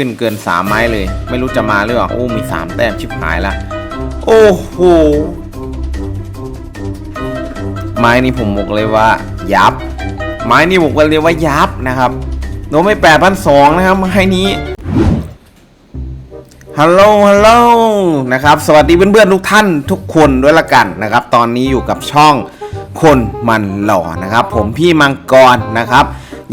ขึ้นเกินสามไม้เลย ไม่รู้จะมาหรือเปล่าโอ้มีสามแต้มชิบหายละโอ้โหไม้นี้ผมบอกเลยว่า ยับ ไม้นี้บอกเลยว่ายับนะครับโดนไม่แปดพันสองนะครับไม้นี้ฮัลโหลฮัลโหลนะครับ สวัสดีเพื่อนๆทุกท่านทุกคนด้วยละกันนะครับ ตอนนี้อยู่กับช่องคนมันหล่อนะครับ ผมพี่มังกรนะครับ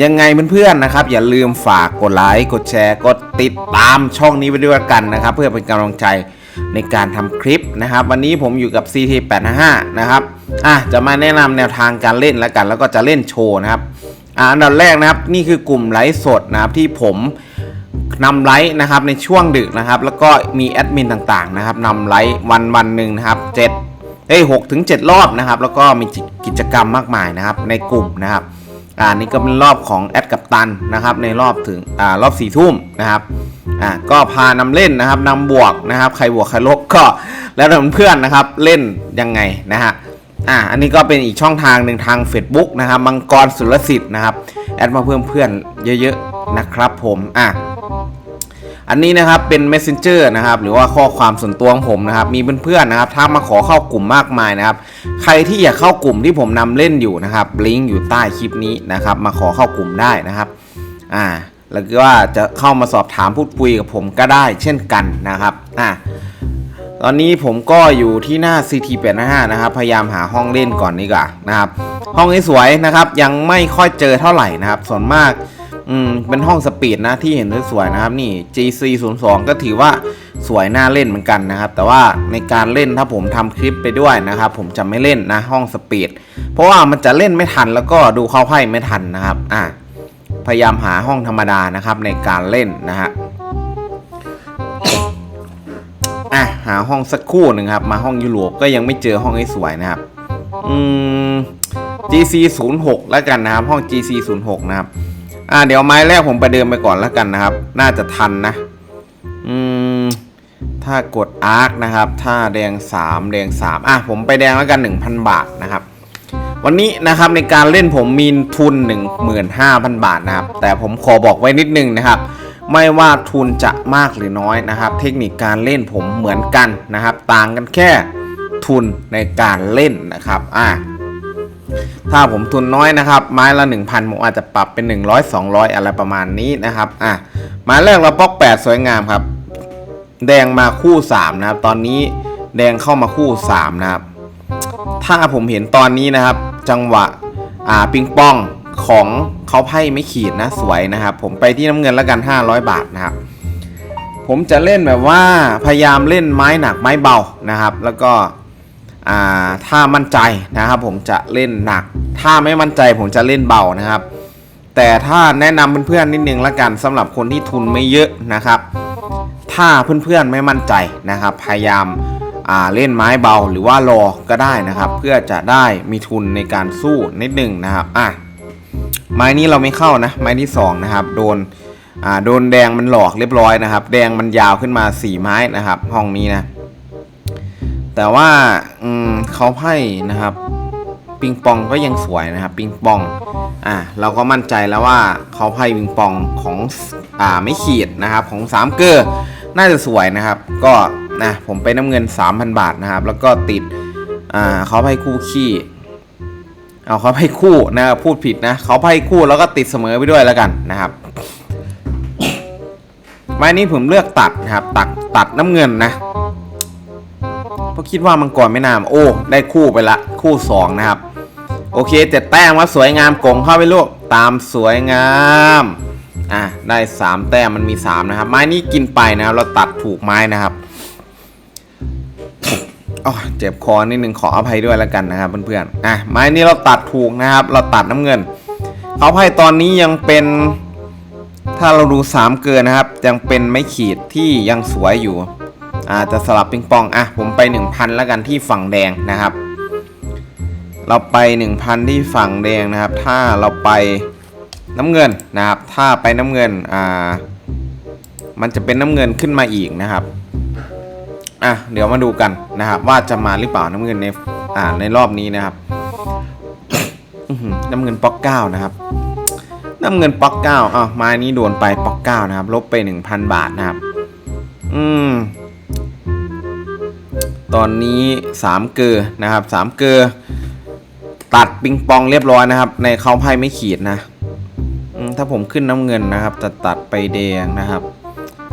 ยังไงเพื่อนๆนะครับ อย่าลืมฝากกดไลค์กดแชร์กดติดตามช่องนี้ไปด้วยกันนะครับ เพื่อเป็นกำลังใจในการทำคลิปนะครับ วันนี้ผมอยู่กับ CT85 นะครับอะจะมาแนะนำแนวทางการเล่นแล้วกัน แล้วก็จะเล่นโชว์นะครับอ่าอันดับแรกนะครับนี่คือกลุ่มไลฟ์สดนะครับที่ผมนำไลฟ์นะครับในช่วงดึกนะครับ แล้วก็มีแอดมินต่างๆนะครับนำไลฟ์วันวันหนึ่งนะครับเจ็ดเอ้ยหกถึงเจ็ดรอบนะครับ แล้วก็มีกิจกรรมมากมายนะครับในกลุ่มนะครับ อ่านี่ก็เป็นรอบของแอดกับตันนะครับในรอบถึงอ่ารอบสี่ทุ่มนะครับอ่าก็พานำเล่นนะครับนำบวกนะครับใครบวกใครลบก็แล้วแต่เพื่อนนะครับเล่นยังไงนะฮะอ่าอันนี้ก็เป็นอีกช่องทางหนึ่งทาง Facebook นะครับมังกรสุรสิทธิ์นะครับแอดมาเพื่อนเพื่อนเยอะๆนะครับผมอะ อันนี้นะครับเป็น messenger นะครับหรือว่าข้อความส่วนตัวของผมนะครับมีเพื่อนๆนะครับทักมาขอเข้ากลุ่มมากมายนะครับใครที่อยากเข้ากลุ่มที่ผมนำเล่นอยู่นะครับลิงก์อยู่ใต้คลิปนี้นะครับมาขอเข้ากลุ่มได้นะครับอ่าแล้วก็ว่าจะเข้ามาสอบถามพูดคุยกับผมก็ได้เช่นกันนะครับอ่าตอนนี้ผมก็อยู่ที่หน้า CT85 นะครับ พยายามหาห้องเล่นก่อนดีกว่านะครับ ห้องนี้สวยนะครับ ยังไม่ค่อยเจอเท่าไหร่นะครับ ส่วนมาก อืมเป็นห้องสปีดนะที่เห็นสวยๆนะครับนี่ GC 0 2ก็ถือว่าสวยน่าเล่นเหมือนกันนะครับ แต่ว่าในการเล่นถ้าผมทำคลิปไปด้วยนะครับ ผมจะไม่เล่นนะห้องสปีดเพราะว่ามันจะเล่นไม่ทันแล้วก็ดูเข้าไพ่ไม่ทันนะครับอะพยายามหาห้องธรรมดานะครับในการเล่นนะฮะอะหาห้องสักครู่หนึ่งครับ มาห้องยุโรปก็ยังไม่เจอห้องให้สวยนะครับอืม GC 0 6แล้วกันนะครับ ห้อง GC 0 6นะครับ อ่าเดี๋ยวไม้แรกผมไปเดินไปก่อนแล้วกันนะครับ น่าจะทันนะ อืม ถ้ากดอาร์คนะครับ ถ้าแดง 3 แดง 3 อะผมไปแดงแล้วกัน 1,000 บาทนะครับ วันนี้นะครับในการเล่นผมมีทุน 15,000 บาทนะครับ แต่ผมขอบอกไว้นิดนึงนะครับ ไม่ว่าทุนจะมากหรือน้อยนะครับ เทคนิคการเล่นผมเหมือนกันนะครับ ต่างกันแค่ทุนในการเล่นนะครับ อะ ถ้าผมทุนน้อยนะครับ ไม้ละ 1,000ผมอาจจะปรับเป็น 100 200 อะไรประมาณนี้นะครับอะไม้แรกเราป๊อก 8 สวยงามครับ แดงมาคู่ 3 นะครับ ตอนนี้แดงเข้ามาคู่ 3 นะครับ ถ้าผมเห็นตอนนี้นะครับ จังหวะอ่าปิงปองของเขาไพ่ไม่ขีดนะสวยนะครับ ผมไปที่น้ำเงินแล้วกัน 500 บาทนะครับ ผมจะเล่นแบบว่าพยายามเล่นไม้หนักไม้เบานะครับ แล้วก็ อ่าถ้ามั่นใจนะครับผมจะเล่นหนัก ถ้าไม่มั่นใจผมจะเล่นเบานะครับ แต่ถ้าแนะนำเพื่อนๆนิดนึงละกันสำหรับคนที่ทุนไม่เยอะนะครับ ถ้าเพื่อนๆไม่มั่นใจนะครับ พยายามาเล่นไม้เบาหรือว่ารอก็ได้นะครับ เพื่อจะได้มีทุนในการสู้นิดนึงนะครับอะไม้นี้เราไม่เข้านะ ไม้ที่สองนะครับโดนโดนแดงมันหลอกเรียบร้อยนะครับ แดงมันยาวขึ้นมาสี่ไม้นะครับ ห้องนี้นะ แต่ว่าอืมเขาไพ่นะครับ ปิงปองก็ยังสวยนะครับ ปิงปอง อ่าเราก็มั่นใจแล้วว่าเขาไพ่ปิงปองของอ่าไม่ขีดนะครับ ของสามเกอร์น่าจะสวยนะครับ ก็นะผมไปน้ำเงิน 3,000 บาทนะครับ แล้วก็ติดอ่าเขาไพ่คู่ขี้เอาเขาไพ่คู่นะครับพูดผิดนะเขาไพ่คู่แล้วก็ติดเสมอไปด้วยแล้วกันนะครับไม้นี้ผมเลือกตัดนะครับ ตัดตัดน้ำเงินนะ เพราะคิดว่ามังกรไม่นามโอ้ ได้คู่ไปละ คู่สองนะครับ โอเคเจ็ดแต้มว่าสวยงามกงเข้าไปลูก ตามสวยงามอะได้สามแต้มมันมีสามนะครับ ไม้นี้กินไปนะครับ เราตัดถูกไม้นะครับอ๋อเจ็บคอนิดนึงขออภัยด้วยแล้วกันนะครับเพื่อนๆอะไม้นี้เราตัดถูกนะครับ เราตัดน้ำเงินเขาไพ่ตอนนี้ยังเป็น ถ้าเราดูสามเกินนะครับ ยังเป็นไม้ขีดที่ยังสวยอยู่ อาจจะสลับปิงปองอะผมไป 1,000 แล้วกันที่ฝั่งแดงนะครับ เราไป 1,000 ที่ฝั่งแดงนะครับ ถ้าเราไปน้ำเงินนะครับ ถ้าไปน้ำเงินอ่ามันจะเป็นน้ำเงินขึ้นมาอีกนะครับอะเดี๋ยวมาดูกันนะครับ ว่าจะมาหรือเปล่าน้ำเงินในอ่าในรอบนี้นะครับอื้อหือน้ำเงินป๊อกเก้านะครับน้ำเงินป๊อกเก้าอ้าวไม้นี้โดนไปป๊อกเก้านะครับ ลบไปหนึ่งพันบาทนะครับ อืม ตอนนี้สามเกอร์นะครับสามเกอร์ตัดปิงปองเรียบร้อยนะครับ ในเขาไพ่ไม่ขีดนะถ้าผมขึ้นน้ำเงินนะครับจะตัดไปแดงนะครับ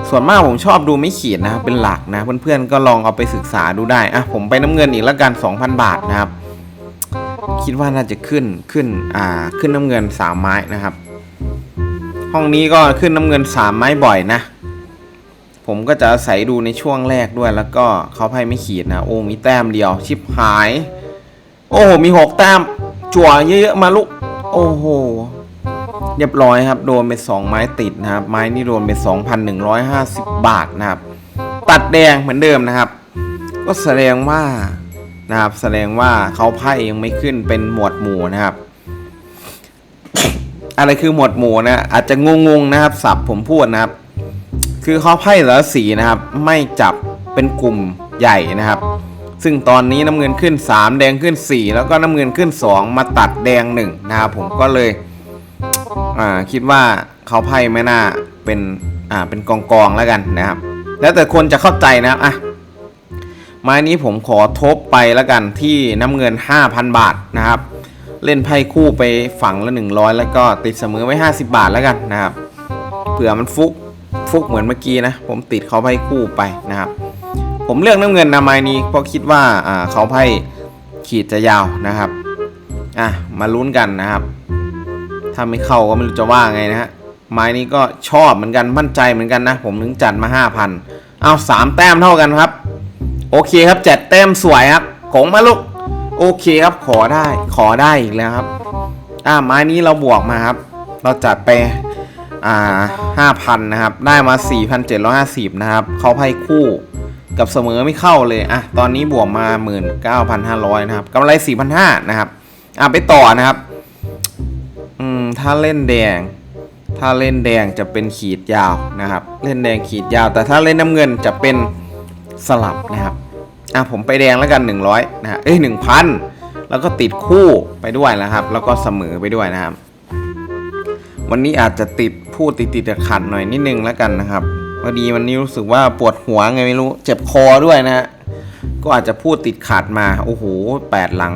ส่วนมากผมชอบดูไม่ขีดนะครับเป็นหลักนะเพื่อนๆก็ลองเอาไปศึกษาดูได้อะผมไปน้ำเงินอีกแล้วกัน 2,000 บาทนะครับ คิดว่าน่าจะขึ้นขึ้นอ่าขึ้นน้ำเงิน3ไม้นะครับ ห้องนี้ก็ขึ้นน้ำเงิน3ไม้บ่อยนะ ผมก็จะอาศัยดูในช่วงแรกด้วย แล้วก็เขาไพ่ไม่ขีดนะ โอ้มีแต้มเดียว ชิบหาย โอ้โห มีหกแต้ม จั่วเยอะๆมาลูก โอ้โห เรียบร้อยครับ โดนไปสองไม้ติดนะครับ ไม้นี่โดนไป2,150 บาทนะครับ ตัดแดงเหมือนเดิมนะครับ ก็แสดงว่านะครับ แสดงว่าเขาไพ่ยังไม่ขึ้นเป็นหมวดหมู่นะครับอะไรคือหมวดหมู่นะอาจจะงงๆนะครับสับผมพูดนะครับ คือเขาไพ่แต่ละสีนะครับ ไม่จับเป็นกลุ่มใหญ่นะครับ ซึ่งตอนนี้น้ำเงินขึ้น 3 แดงขึ้น 4 แล้วก็น้ำเงินขึ้น 2 มาตัดแดง1นะครับผมก็เลยคิดว่าเขาไพ่ไม่น่าเป็นอ่าเป็นกองกองแล้วกันนะครับ แล้วแต่คนจะเข้าใจนะครับอะไม้นี้ผมขอทบไปแล้วกันที่น้ำเงิน 5,000 บาทนะครับ เล่นไพ่คู่ไปฝั่งละ 100 แล้วก็ติดเสมอไว้ 50 บาทแล้วกันนะครับเผื่อมันฟุก ฟุกเหมือนเมื่อกี้นะ ผมติดเขาไพ่คู่ไปนะครับ ผมเลือกน้ำเงินนะไม้นี้เพราะคิดว่าอ่าเขาไพ่ขีดจะยาวนะครับอะมาลุ้นกันนะครับ ถ้าไม่เข้าก็ไม่รู้จะว่าไงนะฮะไม้นี้ก็ชอบเหมือนกันมั่นใจเหมือนกันนะ ผมถึงจัดมา 5,000เอาสามแต้มเท่ากันครับ โอเคครับจัดแต้มสวยครับกงมาลูกโอเคครับขอได้ขอได้อีกแล้วครับ อ่าไม้นี้เราบวกมาครับ เราจัดไป อ่าห้าพันนะครับ ได้มา 4,750 นะครับ เขาไพ่คู่กับเสมอไม่เข้าเลย อะ ตอนนี้บวกมา 19,500 นะครับกำไร 4,500 นะครับ อะ ไปต่อนะครับ อืม ถ้าเล่นแดง ถ้าเล่นแดงจะเป็นขีดยาวนะครับ เล่นแดงขีดยาว แต่ถ้าเล่นน้ำเงินจะเป็นสลับนะครับ อะ ผมไปแดงแล้วกัน 100 นะฮะ เอ้ย 1,000 แล้วก็ติดคู่ไปด้วยนะครับ แล้วก็เสมอไปด้วยนะครับ วันนี้อาจจะติด พูดติดติดๆขัดหน่อยนิดนึงแล้วกันนะครับพอดีวันนี้รู้สึกว่าปวดหัวไงไม่รู้ เจ็บคอด้วยนะฮะก็อาจจะพูดติดขัดมาโอ้โหแปดหลัง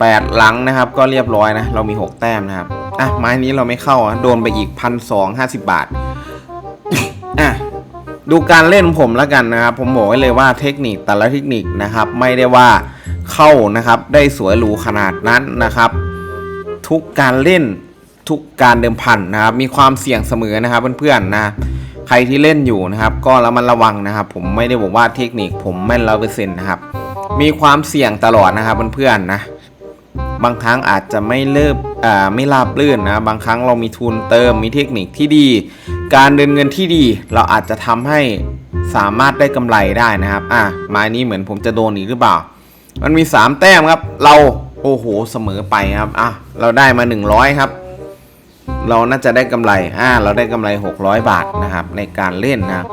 แปดหลังนะครับ ก็เรียบร้อยนะ เรามี6แต้มนะครับอะไม้นี้เราไม่เข้าอะโดนไปอีกพันสองห้าสิบบาทอะดูการเล่นผมแล้วกันนะครับ ผมบอกไว้เลยว่าเทคนิคแต่ละเทคนิคนะครับ ไม่ได้ว่าเข้านะครับ ได้สวยหรูขนาดนั้นนะครับ ทุกการเล่น ทุกการเดิมพันนะครับ มีความเสี่ยงเสมอนะครับเพื่อนๆนะใครที่เล่นอยู่นะครับ ก็ระมัดระวังนะครับ ผมไม่ได้บอกว่าเทคนิคผมแม่นร้อยเปอร์เซ็นต์นะครับ มีความเสี่ยงตลอดนะครับเพื่อนๆนะบางครั้งอาจจะไม่เลิบอ่าไม่ราบลื่นนะบางครั้งเรามีทุนเติมมีเทคนิคที่ดี การเดินเงินที่ดี เราอาจจะทำให้สามารถได้กำไรได้นะครับอะไม้นี้เหมือนผมจะโดนอีกหรือเปล่า มันมี 3 แต้มครับ เราโอ้โหเสมอไปครับอะเราได้มา 100 ครับ เราน่าจะได้กำไรอ่าเราได้กำไร 600 บาทนะครับในการเล่นนะครับ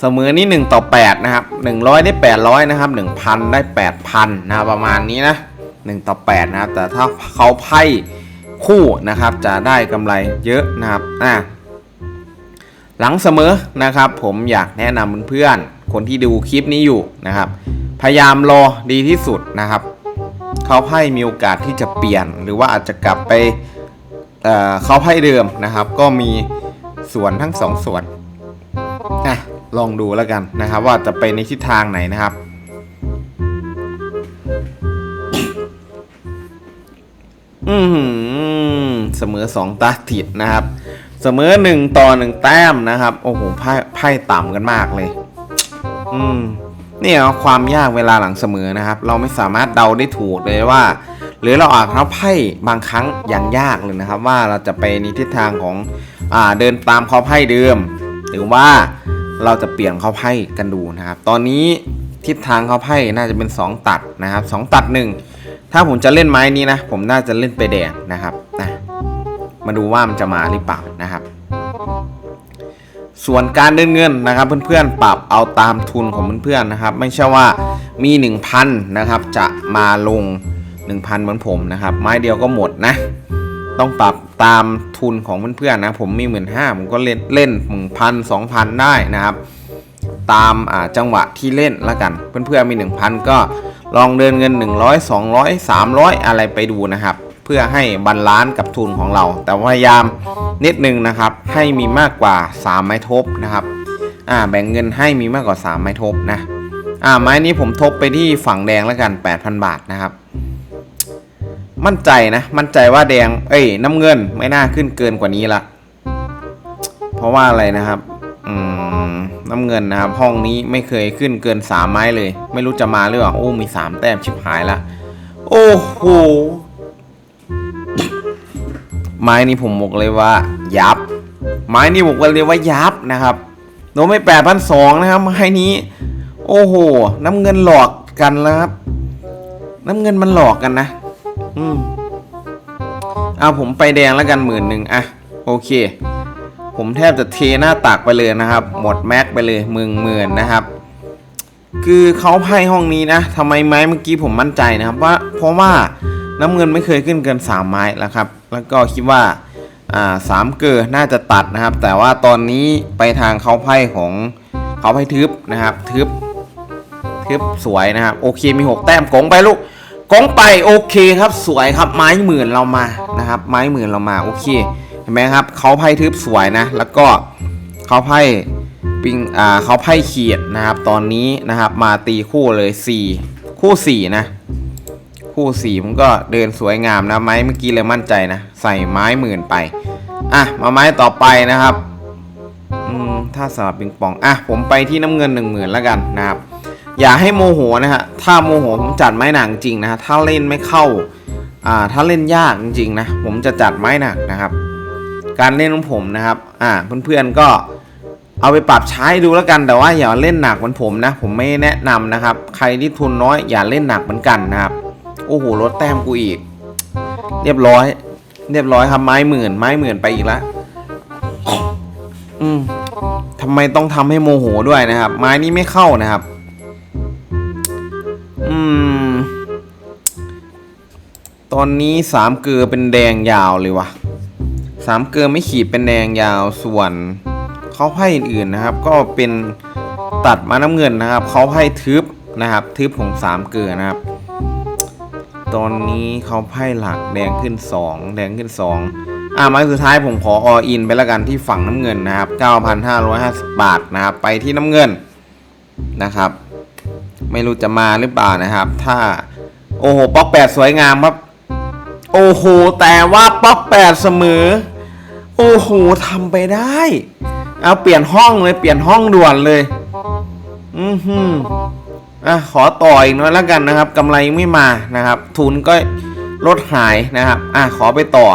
เสมอนี่1ต่อ8นะครับ100 ได้ 800นะครับ1,000 ได้ 8,000นะรประมาณนี้นะ1ต่อ8นะครับแต่ถ้าเขาไพ่คู่นะครับจะได้กำไรเยอะนะครับอะหลังเสมอนะครับ ผมอยากแนะนำเพื่อนๆคนที่ดูคลิปนี้อยู่นะครับ พยายามรอดีที่สุดนะครับ เขาไพ่มีโอกาสที่จะเปลี่ยนหรือว่าอาจจะกลับไป เขาไพ่เดิมนะครับ ก็มีส่วนทั้งสองส่วนอะลองดูแล้วกันนะครับ ว่าจะไปในทิศทางไหนนะครับ อือหือเสมอสองตาติดนะครับ เสมอหนึ่งต่อหนึ่งแต้มนะครับ โอ้โหไพ่ไพ่ต่ำกันมากเลย อืมนี่เอาความยากเวลาหลังเสมอนะครับ เราไม่สามารถเดาได้ถูกเลยว่า หรือเราอาจเอาไพ่บางครั้งอย่างยากเลยนะครับ ว่าเราจะไปในทิศทางของอ่าเดินตามเขาไพ่เดิม หรือว่าเราจะเปลี่ยนเขาไพ่กันดูนะครับ ตอนนี้ทิศทางเขาไพ่น่าจะเป็น 2 ตัดนะครับสองตัดหนึ่งถ้าผมจะเล่นไม้นี้นะ ผมน่าจะเล่นไปแดงนะครับนะมาดูว่ามันจะมาหรือเปล่านะครับ ส่วนการเดินเงินนะครับ เพื่อนๆปรับเอาตามทุนของเพื่อนๆนะครับ ไม่ใช่ว่ามี 1,000นะครับจะมาลง 1,000 เหมือนผมนะครับ ไม้เดียวก็หมดนะ ต้องปรับตามทุนของเพื่อนๆนะ ผมมีหมื่นห้าผมก็เล่นเล่นหนึ่งพันสองพันได้นะครับ ตามจังหวะที่เล่นละกัน เพื่อนๆมี 1,000 ก็ลองเดินเงิน 100 200 300 อะไรไปดูนะครับ เพื่อให้บรรลานกับทุนของเรา แต่พยายามนิดนึงนะครับ ให้มีมากกว่า 3 ไม้ทบนะครับอ่าแบ่งเงินให้มีมากกว่า 3 ไม้ทบนะอ่าไม้นี้ผมทบไปที่ฝั่งแดงแล้วกัน 8,000 บาทนะครับ มั่นใจนะ มั่นใจว่าแดง เอ้ย น้ำเงินไม่น่าขึ้นเกินกว่านี้ละ เพราะว่าอะไรนะครับ อืม น้ำเงินนะครับ ห้องนี้ไม่เคยขึ้นเกินสามไม้เลย ไม่รู้จะมาหรือเปล่า โอ้ มีสามแต้มชิบหายละ โอ้โห ไม้นี้ผมบอกเลยว่า ยับ ไม้นี้บอกเลยว่ายับนะครับ โนไปแปดพันสองนะครับ ไม้นี้ โอ้โห น้ำเงินหลอกกันแล้วครับ น้ำเงินมันหลอกกันนะ อืมเอาผมไปแดงแล้วกันหมื่นหนึ่งอะโอเค ผมแทบจะเทหน้าตักไปเลยนะครับ หมดแม็กไปเลยหมื่นหมื่นนะครับ คือเขาไพ่ห้องนี้นะทำไมไม้เมื่อกี้ผมมั่นใจนะครับว่าเพราะว่าน้ำเงินไม่เคยขึ้นเกิน 3 ไม้แล้วครับ แล้วก็คิดว่าอ่าสามเกอร์น่าจะตัดนะครับ แต่ว่าตอนนี้ไปทางเขาไพ่ของเขาไพ่ทึบนะครับ ทึบทึบสวยนะครับ โอเคมี 6 แต้มกงไปลูก กองไปโอเคครับสวยครับไม้หมื่นเรามานะครับ ไม้หมื่นเรามาโอเคเห็นไหมครับเขาไพ่ทึบสวยนะ แล้วก็เขาไพ่ปิงอ่าเขาไพ่เขียดนะครับ ตอนนี้นะครับมาตีคู่เลย4คู่4นะคู่4ผมก็เดินสวยงามนะไม้เมื่อกี้เลยมั่นใจนะ ใส่ไม้หมื่นไปอะมาไม้ต่อไปนะครับอืมถ้าสำหรับปิงปองอะผมไปที่น้ำเงิน 1 0,000แล้วกันนะครับ อย่าให้โมโหนะฮะ ถ้าโมโหผมจัดไม้หนักจริงนะฮะ ถ้าเล่นไม่เข้า อ่า ถ้าเล่นยากจริงๆนะ ผมจะจัดไม้หนักนะครับ การเล่นของผมนะครับ อ่า เพื่อนๆก็เอาไปปรับใช้ดูแล้วกัน แต่ว่าอย่าเล่นหนักเหมือนผมนะ ผมไม่แนะนำนะครับ ใครที่ทุนน้อยอย่าเล่นหนักเหมือนกันนะครับ โอ้โห ลดแต้มกูอีก เรียบร้อย เรียบร้อยครับไม้หมื่น ไม้หมื่นไปอีกแล้วอืมทำไมต้องทำให้โมโหด้วยนะครับ ไม้นี้ไม่เข้านะครับ ตอนนี้สามเกลือเป็นแดงยาวเลยวะสามเกลือไม่ขีดเป็นแดงยาวส่วนเขาไพ่อื่นๆนะครับ ก็เป็นตัดมาน้ำเงินนะครับเขาไพ่ทึบนะครับ ทึบของสามเกลือนะครับ ตอนนี้เขาไพ่หลักแดงขึ้น 2 แดงขึ้น 2 อ่าม้สุดท้ายผมขอออินไปแล้วกันที่ฝั่งน้ำเงินนะครับ 9,550 บาทนะครับ ไปที่น้ำเงินนะครับ ไม่รู้จะมาหรือเปล่านะครับ ถ้าโอ้โหป๊อกแปดสวยงามครับ โอ้โห แต่ว่าป๊อกแปดเสมอ โอ้โหทำไปได้ เอาเปลี่ยนห้องเลยเปลี่ยนห้องด่วนเลย อือหืออะขอต่ออีกหน้อยแล้วกันนะครับกำไรไม่มานะครับ ทุนก็ลดหายนะครับ อะขอไปต่อ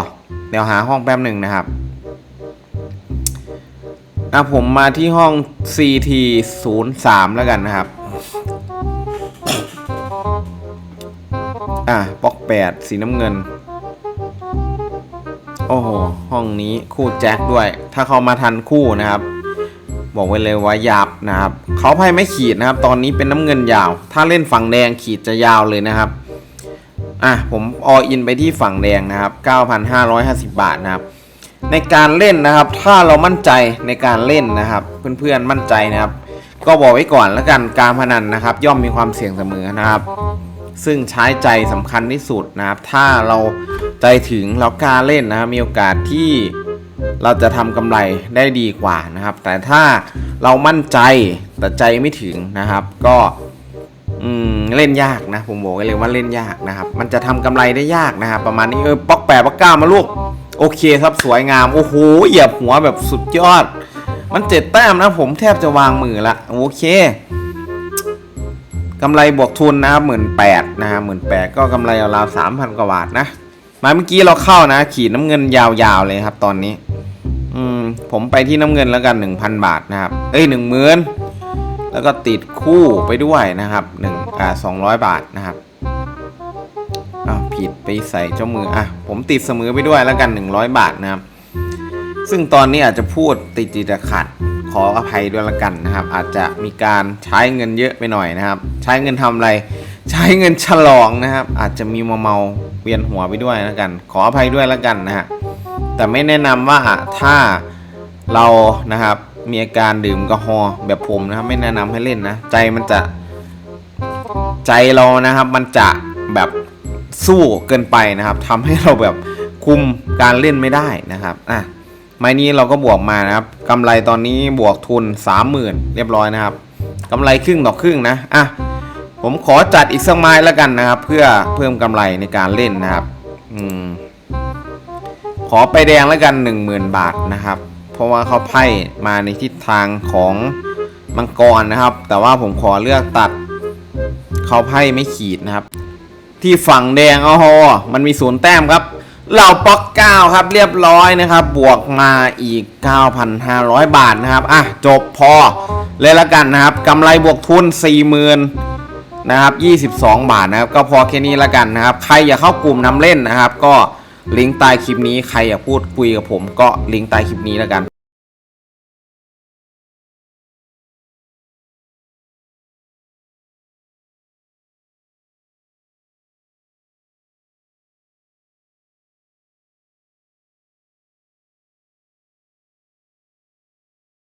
เดี๋ยวหาห้องแป๊บหนึ่งนะครับอะผมมาที่ห้อง CT 0 3แล้วกันนะครับ อะปอกแปดสีน้ำเงิน โอ้โห ห้องนี้คู่แจ็คด้วย ถ้าเขามาทันคู่นะครับ บอกไว้เลยว่ายับนะครับ เขาไพ่ไม่ขีดนะครับ ตอนนี้เป็นน้ำเงินยาว ถ้าเล่นฝั่งแดงขีดจะยาวเลยนะครับ อะ ผมออินไปที่ฝั่งแดงนะครับ 9,550 บาทนะครับ ในการเล่นนะครับ ถ้าเรามั่นใจในการเล่นนะครับ เพื่อนๆ มั่นใจนะครับ ก็บอกไว้ก่อนแล้วกัน การพนันนะครับ ย่อมมีความเสี่ยงเสมอนะครับ ซึ่งใช้ใจสำคัญที่สุดนะครับ ถ้าเราใจถึงเรากล้าเล่นนะครับ มีโอกาสที่เราจะทำกำไรได้ดีกว่านะครับ แต่ถ้าเรามั่นใจแต่ใจไม่ถึงนะครับ ก็เล่นยากนะ ผมบอกเลยว่าเล่นยากนะครับ มันจะทำกำไรได้ยากนะครับ ประมาณนี้เออป๊อกแปดป๊อกเก้ามาลูกโอเคครับสวยงามโอ้โหเหยียบหัวแบบสุดยอด มันเจ็ดแต้มนะผมแทบจะวางมือละโอเค กำไรบวกทุนนะครับหมื่นแปดนะครับหมื่นแปดก็กำไรราวสามพันกว่าบาทนะมาเมื่อกี้เราเข้านะ ขีดน้ำเงินยาวๆเลยครับ ตอนนี้ อืมผมไปที่น้ำเงินแล้วกันหนึ่งพันบาทนะครับ เอ้ยหนึ่งหมื่นแล้วก็ติดคู่ไปด้วยนะครับหนึ่งอ่าสองร้อยบาทนะครับอ้าวผิดไปใส่เจ้ามืออะผมติดเสมอไปด้วยแล้วกัน100บาทนะครับ ซึ่งตอนนี้อาจจะพูดติดติดขัด ออภัยด้วยละกันนะครับ อาจจะมีการใช้เงินเยอะไปหน่อยนะครับ ใช้เงินทำอะไร ใช้เงินฉลองนะครับ อาจจะมีมาเมาเวียนหัวไปด้วยแล้วกัน ขออภัยด้วยละกันนะฮะแต่ไม่แนะนำว่าถ้าเรานะครับมีอาการดื่มแอลกอฮอล์แบบผมนะครับไม่แนะนำให้เล่นนะ ใจมันจะใจเรานะครับมันจะแบบสู้เกินไปนะครับทำให้เราแบบคุมการเล่นไม่ได้นะครับอะ ไม้นี้เราก็บวกมานะครับกำไรตอนนี้บวกทุน 30,000 เรียบร้อยนะครับกำไรครึ่งต่อครึ่งนะอะผมขอจัดอีกสักไม้แล้วกันนะครับ เพื่อเพิ่มกำไรในการเล่นนะครับอืมขอไปแดงแล้วกัน 10,000 บาทนะครับ เพราะว่าเขาไพ่มาในทิศทางของมังกรนะครับ แต่ว่าผมขอเลือกตัดเขาไพ่ไม่ขีดนะครับ ที่ฝั่งแดงอ๋อมันมีศูนย์แต้มครับ เหล่าป๊อกเก้าครับเรียบร้อยนะครับ บวกมาอีก 9,500 บาทนะครับ อะ จบพอเลยละกันนะครับกำไรบวกทุน 40,000นะครับ22 บาทนะครับ ก็พอแค่นี้ละกันนะครับ ใครอยากเข้ากลุ่มน้ำเล่นนะครับ ก็ลิงก์ใต้คลิปนี้ใครอยากพูดคุยกับผม ก็ลิงก์ใต้คลิปนี้ละกัน